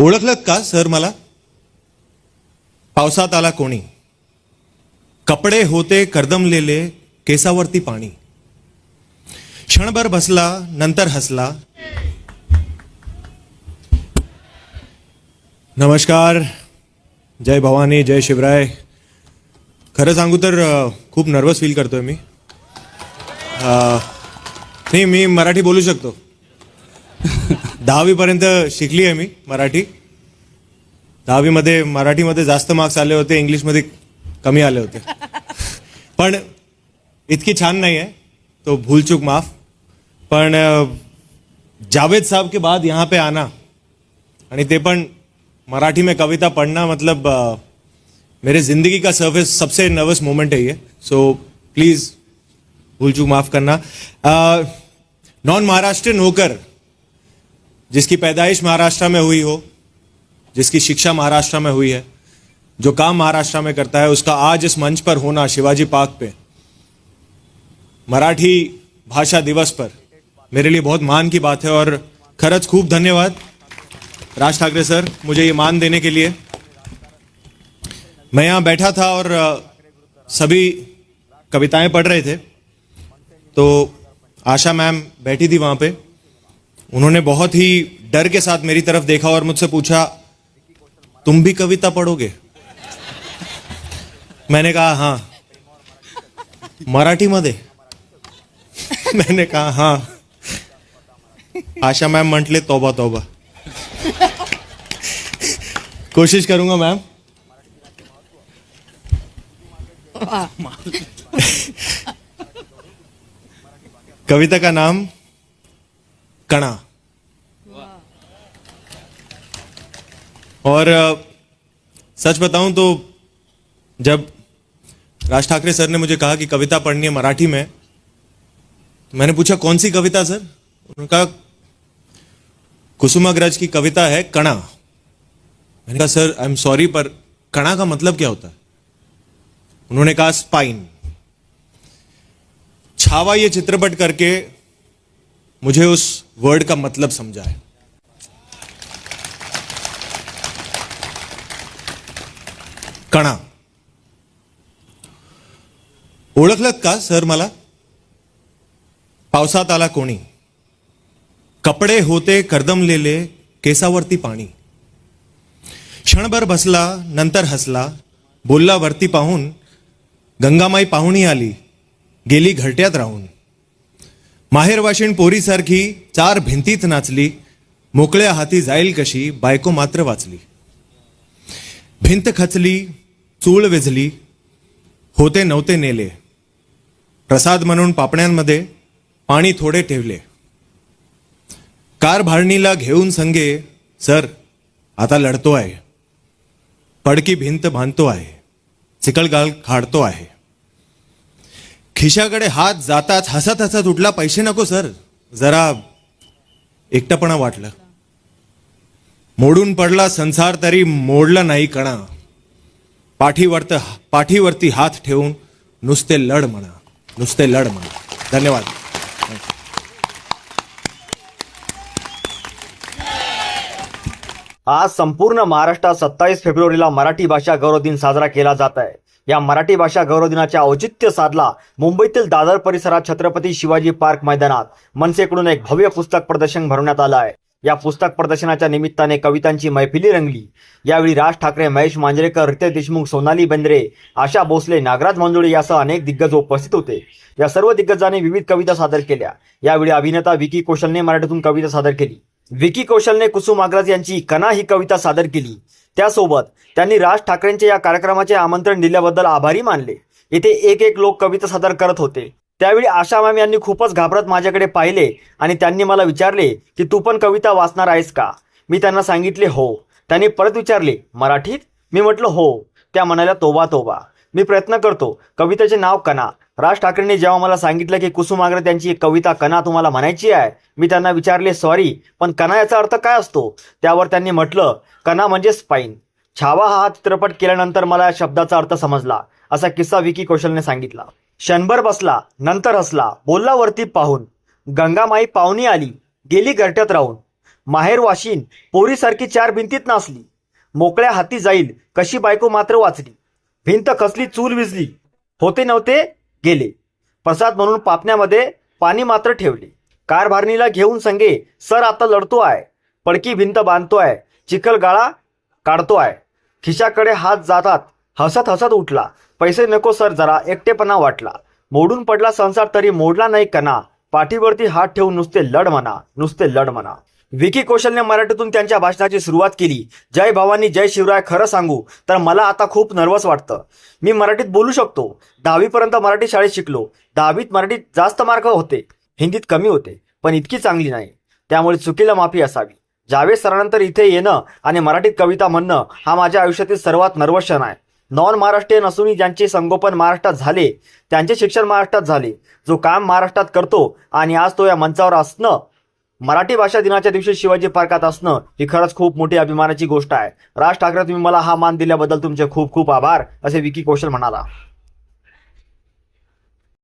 ओळखलं का सर मला? पावसात आला कोणी? कपडे होते कर्दमलेले केसावरती पाणी. क्षणभर बसला नंतर हसला. नमस्कार. जय भवानी जय शिवराय. खरं सांगू तर खूप नर्वस फील करतोय मी. नाही मी मराठी बोलू शकतो. दहावीपर्यंत शिकली आहे मी मराठी. दहावीमध्ये मराठीमध्ये जास्त मार्क्स आले होते इंग्लिशमध्ये कमी आले होते. पण इतकी छान नाही आहे तो भूलचूक माफ. पण जावेद साहब के बाद यहाँ पे आना. आणि ते पण मराठी में कविता पढ़ना मतलब मेरे जिंदगी का सर्विस सबसे नर्वस मोमेंट है ये. सो प्लीज भूलचूक माफ करना. नॉन महाराष्ट्रियन होकर जिसकी पैदाइश महाराष्ट्र में हुई हो, जिसकी शिक्षा महाराष्ट्र में हुई है, जो काम महाराष्ट्र में करता है, उसका आज इस मंच पर होना शिवाजी पार्क पे, मराठी भाषा दिवस पर, मेरे लिए बहुत मान की बात है और खरच खूब धन्यवाद। राज ठाकरे सर, मुझे ये मान देने के लिए। मैं यहाँ बैठा था और सभी कविताएँ पढ़ रहे थे तो आशा मैम बैठी थी वहाँ पे। उन्होंने बहुत ही डर के साथ मेरी तरफ़ देखा और मुझसे पूछा तुम भी कविता पढ़ोगे? मैंने कहा हाँ। मराठी मध्ये? मैंने कहा हाँ। आशा मैम म्हटले तोबा तोबा। कोशिश करूँगा मैम। कविता का नाम कणा। और सच बताऊँ तो जब राज ठाकरे सर ने मुझे कहा कि कविता पढ़नी है मराठी में तो मैंने पूछा, कौन सी कविता, सर? उन्होंने कहा, कुसुमाग्रज की कविता है कणा। मैंने कहा, सर आई एम सॉरी पर कणा का मतलब क्या होता है? उन्होंने कहा स्पाइन छावा ये चित्रपट करके मुझे उस वर्ड का मतलब समझा है। कणा। ओळखलं का सर मला? पावसात आला कोणी? कपडे होते कर्दमलेले केसावरती पाणी. क्षणभर बसला नंतर हसला बोलला वरती पाहून गंगामाई पाहुणी आली गेली घरट्यात राहून. माहेरवाशीण पोरीसारखी चार भिंतीत नाचली मोकळ्या हाती जाईल कशी बायको मात्र वाचली. भिंत खचली चूळ विझली होते नव्हते नेले. प्रसाद म्हणून पापण्यांमध्ये पाणी थोडे ठेवले. कार भाळणीला घेऊन संगे सर आता लढतो आहे. पडकी भिंत बांधतो आहे. चिकलगाल खाडतो आहे. खिशाकडे हात जाताच हसत हसत उठला पैसे नको सर. जरा एकटपणा वाटलं. मोडून पडला संसार तरी मोडला नाही कणा. पाठीवरत पाठीवरती हात ठेवून नुसते लढ म्हणा. नुसते लढ म्हणा. धन्यवाद. आज संपूर्ण महाराष्ट्रात सत्तावीस फेब्रुवारीला मराठी भाषा गौरव दिन साजरा केला जात आहे. या मराठी भाषा गौरव दिनाचे औचित्य साधला मुंबईतील दादर परिसरात छत्रपती शिवाजी पार्क मैदानात. मनसेकडून एक भव्य पुस्तक प्रदर्शन भरवण्यात आलं आहे या पुस्तक प्रदर्शनाच्या निमित्ताने कवितांची मैफिली रंगली. यावेळी राज ठाकरे महेश मांजरेकर रितेश देशमुख सोनाली बेंद्रे आशा भोसले नागराज मंजुळे यासह अनेक दिग्गज उपस्थित होते. या सर्व दिग्गजांनी विविध कविता सादर केल्या. यावेळी अभिनेता विकी कौशलने मराठीतून कविता सादर केली. विकी कौशलने कुसुम आग्रज यांची कना ही कविता सादर केली. त्यासोबत त्यांनी राज ठाकरेंचे या कार्यक्रमाचे आमंत्रण दिल्याबद्दल आभारी मानले. येथे एक एक लोक कविता सादर करत होते. त्यावेळी आशा मॅम यांनी खूपच घाबरत माझ्याकडे पाहिले आणि त्यांनी मला विचारले की तू पण कविता वाचणार आहेस का? मी त्यांना सांगितले हो. त्यांनी परत विचारले मराठीत? मी म्हटलं हो. त्या म्हणाल्या तोबा तोबा मी प्रयत्न करतो. कवितेचे नाव कना. राज ठाकरेंनी जेव्हा मला सांगितलं की कुसुमाग्रह त्यांची एक कविता कना तुम्हाला म्हणायची आहे मी त्यांना विचारले सॉरी पण कना याचा अर्थ काय असतो? त्यावर त्यांनी म्हटलं कना म्हणजे स्पाईन छावा हा चित्रपट केल्यानंतर मला या शब्दाचा अर्थ समजला. असा किस्सा विकी कौशलने सांगितला. क्षणभर बसला नंतर हसला बोलला वरती पाहून. गंगामाई पाहुणी आली गेली गरट्यात राहून. माहेर वाशिन पोरीसारखी चार भिंतीत नासली मोकळ्या हाती जाईल कशी बायको मात्र वाचली. भिंत कसली चूल विजली. होते नव्हते गेले. प्रसाद म्हणून पापण्यामध्ये पाणी मात्र ठेवले. कारभारणीला घेऊन संगे सर आता लढतो आहे. पडकी भिंत बांधतो आहे. चिखल गाळा आहे. खिशाकडे हात जातात. हसत हसत उठला. पैसे नको सर जरा एकटेपणा वाटला. मोडून पडला संसार तरी मोडला नाही कणा. पाठीवरती हात ठेवून नुसते लढ म्हणा नुसते लढ म्हणा. विकी कौशलने मराठीतून त्यांच्या भाषणाची सुरुवात केली. जय भावानी जय शिवराय खरं सांगू. तर मला आता खूप नर्वस वाटतं. मी मराठीत बोलू शकतो. दहावीपर्यंत मराठी शाळेत शिकलो. दहावीत मराठीत जास्त मार्क होते. हिंदीत कमी होते पण इतकी चांगली नाही. त्यामुळे चुकीला माफी असावी. जावेद सरानंतर इथे येणं आणि मराठीत कविता म्हणणं हा माझ्या आयुष्यातील सर्वात नर्वस क्षण आहे. नॉन महाराष्ट्रीयन असूनही ज्यांचे संगोपन महाराष्ट्रात झाले त्यांचे शिक्षण महाराष्ट्रात झाले. जो काम महाराष्ट्रात करतो आणि आज तो या मंचावर असणं मराठी भाषा दिनाच्या दिवशी शिवाजी पार्कात असणं ही खरंच खूप मोठी अभिमानाची गोष्ट आहे. राज ठाकरे तुम्ही मला हा मान दिल्याबद्दल तुमचे खूप खूप आभार असे विकी कौशल म्हणाला.